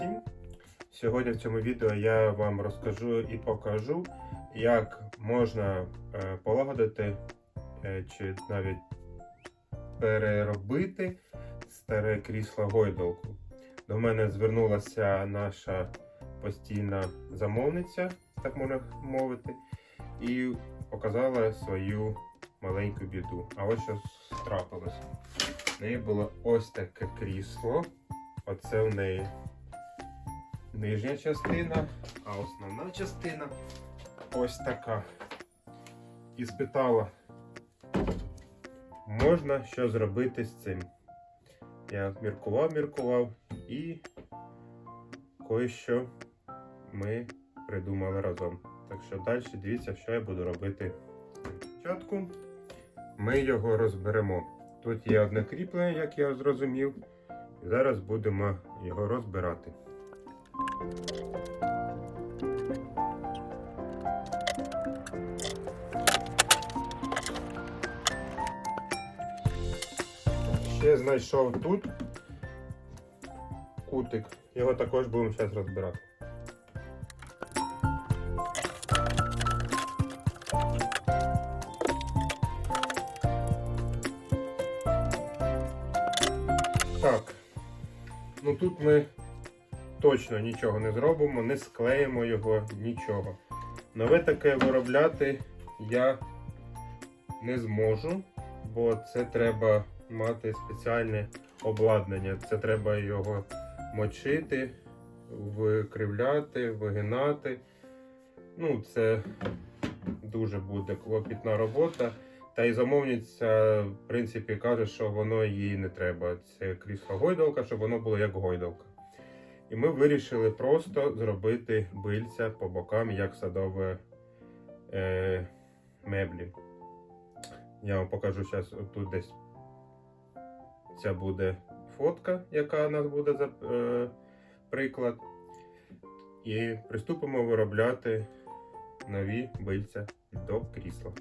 Всім! Сьогодні в цьому відео я вам розкажу і покажу, як можна е, полагодити е, чи навіть переробити старе крісло гойдалку. До мене звернулася наша постійна замовниця, так можна мовити, і показала свою маленьку біду. А ось що трапилося. В неї було ось таке крісло. Оце в неї нижня частина, а основна частина ось така. І спитала, можна що зробити з цим. Я міркував, міркував і кое-що ми придумали разом. Так що далі дивіться, що я буду робити. Спочатку ми його розберемо. Тут є одне кріплення, як я зрозумів. І зараз будемо його розбирати. Ще знайшов тут кутик. Його також будемо зараз розбирати. Так. Ну тут ми точно нічого не зробимо, не склеїмо його, нічого. Нове таке виробляти я не зможу, бо це треба мати спеціальне обладнання. Це треба його мочити, викривляти, вигинати. Ну, це дуже буде клопітна робота. Та й замовниця, в принципі, каже, що воно їй не треба. Це крісло гойдалка, щоб воно було як гойдалка. І ми вирішили просто зробити бильця по бокам, як садове е, меблі. Я вам покажу зараз тут десь ця буде фотка, яка у нас буде за е, приклад. І приступимо виробляти нові бильця до крісла.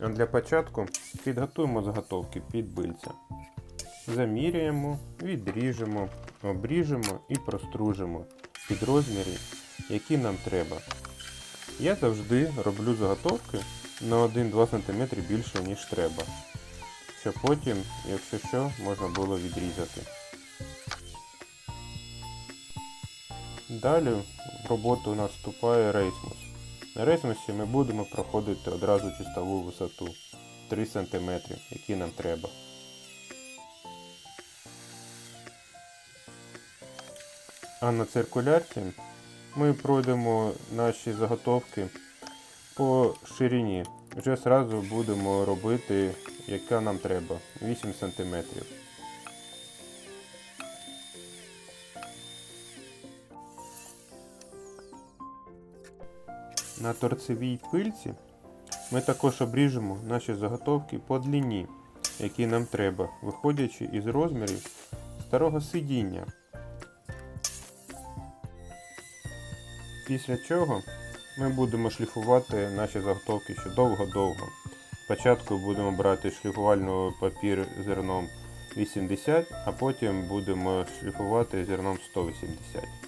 А Для початку підготуємо заготовки під бильця. Заміряємо, відріжемо, обріжемо і простружимо під розміри, які нам треба. Я завжди роблю заготовки на 1-2 см більше, ніж треба. Щоб потім, якщо що, можна було відрізати. Далі в роботу у нас вступає рейсмус. На рейсмусі ми будемо проходити одразу чистову висоту 3 см, які нам треба. А на циркулярці ми пройдемо наші заготовки по ширині. Вже одразу будемо робити, яка нам треба 8 см. На торцевій пильці ми також обріжемо наші заготовки по длині, які нам треба, виходячи із розмірів старого сидіння. Після чого ми будемо шліфувати наші заготовки ще довго-довго. Спочатку будемо брати шліфувальний папір зерном 80, а потім будемо шліфувати зерном 180.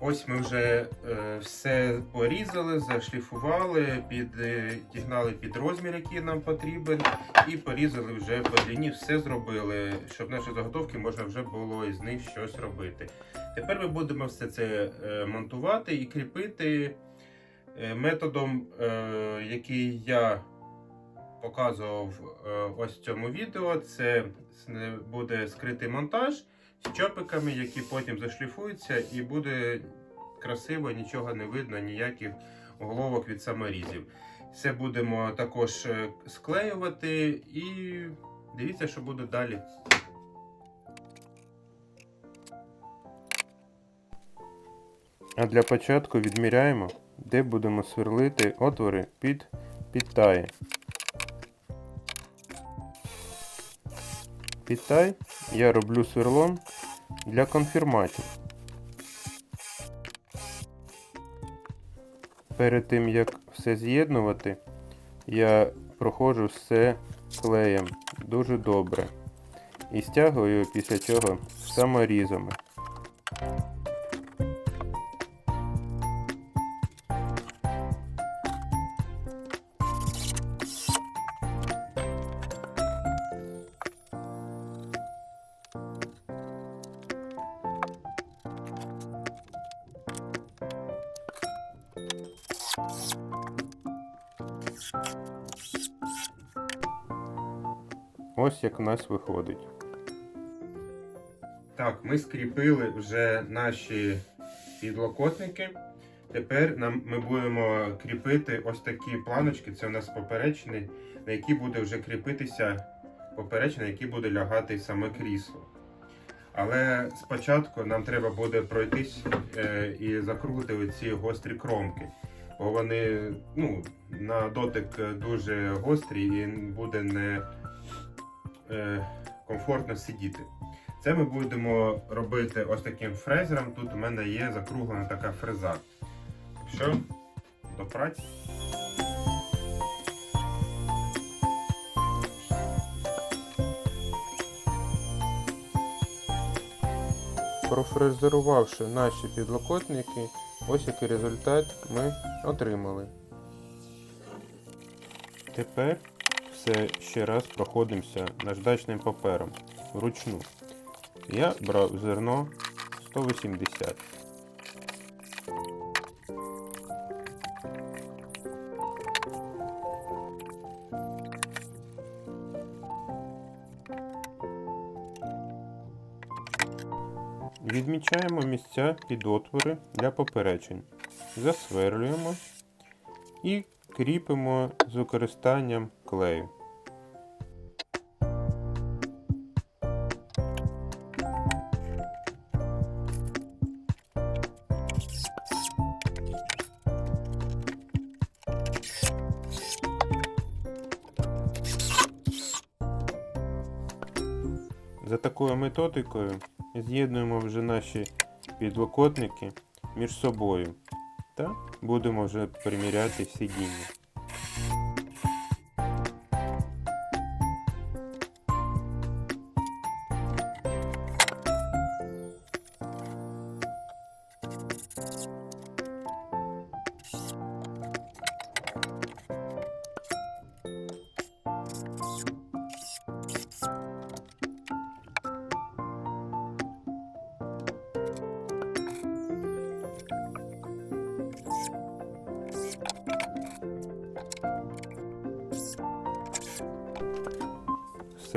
Ось ми вже е, все порізали, зашліфували, підігнали під розмір, який нам потрібен, і порізали вже по длині, все зробили, щоб наші заготовки можна вже було із них щось робити. Тепер ми будемо все це е, монтувати і кріпити е, методом, е, який я показував е, ось в цьому відео. Це буде скритий монтаж з чопиками, які потім зашліфуються, і буде красиво, нічого не видно, ніяких головок від саморізів. Все будемо також е, склеювати і дивіться, що буде далі. А для початку відміряємо, де будемо сверлити отвори під підтаї. Підтай я роблю сверлом для конфірматів. Перед тим як все з'єднувати, я проходжу все клеєм дуже добре. і стягую після цього саморізами. Ось як в нас виходить. Так, ми скріпили вже наші підлокотники. Тепер нам ми будемо кріпити ось такі планочки. Це у нас поперечний, на які буде вже кріпитися поперечний, на який буде лягати саме крісло. Але спочатку нам треба буде пройтись е, і закрути ці гострі кромки. Бо вони ну, на дотик дуже гострі і буде не е, комфортно сидіти. Це ми будемо робити ось таким фрезером. Тут у мене є закруглена така фреза. Що, до праці. Профрезерувавши наші підлокотники, ось який результат ми отримали. Тепер все ще раз проходимося наждачним папером вручну. Я брав зерно 180. Відмічаємо місця під отвори для поперечень. Засверлюємо і кріпимо з використанням клею. За такою методикою з'єднуємо вже наші підлокотники між собою та будемо вже приміряти сидіння. Все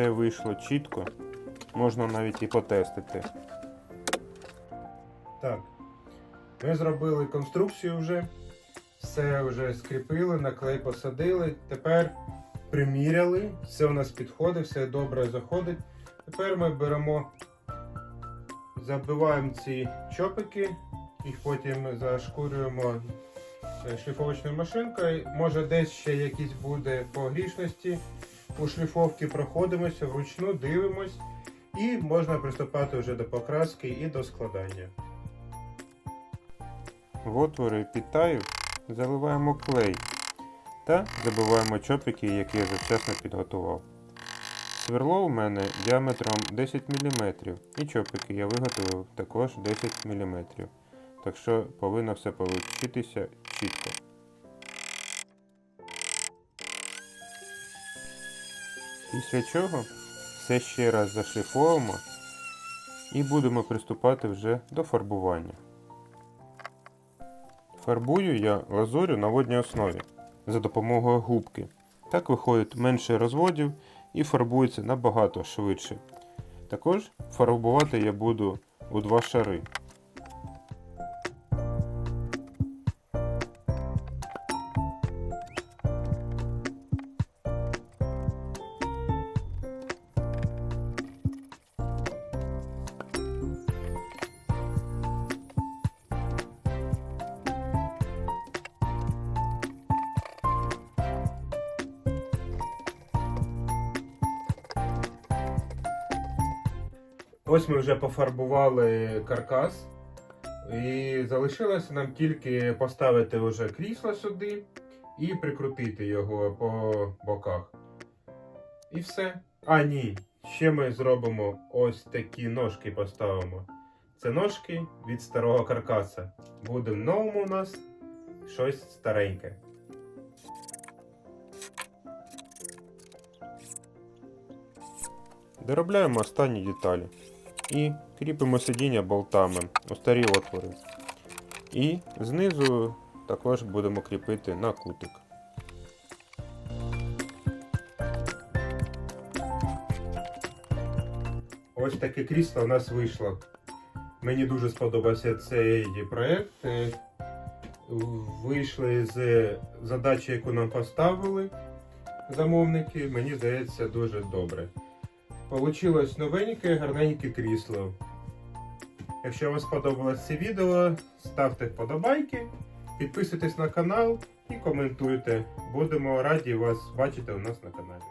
вийшло чітко, можна навіть і потестити. Так, ми зробили конструкцію вже, все вже скріпили, на клей посадили. Тепер приміряли, все у нас підходить, все добре заходить. Тепер ми беремо, забиваємо ці чопики, їх потім зашкурюємо е, шліфовочною машинкою. Може десь ще якісь буде погрішності у шліфовки проходимося вручну, дивимось і можна приступати вже до покраски і до складання. В отвори заливаємо клей та забиваємо чопики, які я завчасно підготував. Сверло у мене діаметром 10 мм і чопики я виготовив також 10 мм. Так що повинно все получитися чітко. Після чого все ще раз зашліфуємо і будемо приступати вже до фарбування. Фарбую я лазурю на водній основі за допомогою губки. Так виходить менше розводів і фарбується набагато швидше. Також фарбувати я буду у два шари. Ось ми вже пофарбували каркас. І залишилося нам тільки поставити вже крісло сюди і прикрутити його по боках. І все. А, ні. Ще ми зробимо ось такі ножки поставимо. Це ножки від старого каркаса. Буде в новому у нас щось стареньке. Доробляємо останні деталі. І кріпимо сидіння болтами у старі отвори. І знизу також будемо кріпити на кутик. Ось таке крісло у нас вийшло. Мені дуже сподобався цей проєкт. Вийшли з задачі, яку нам поставили замовники. Мені здається, дуже добре. Получилось новеньке, гарненьке крісло. Якщо вам сподобалось це відео, ставте вподобайки, підписуйтесь на канал і коментуйте. Будемо раді вас бачити у нас на каналі.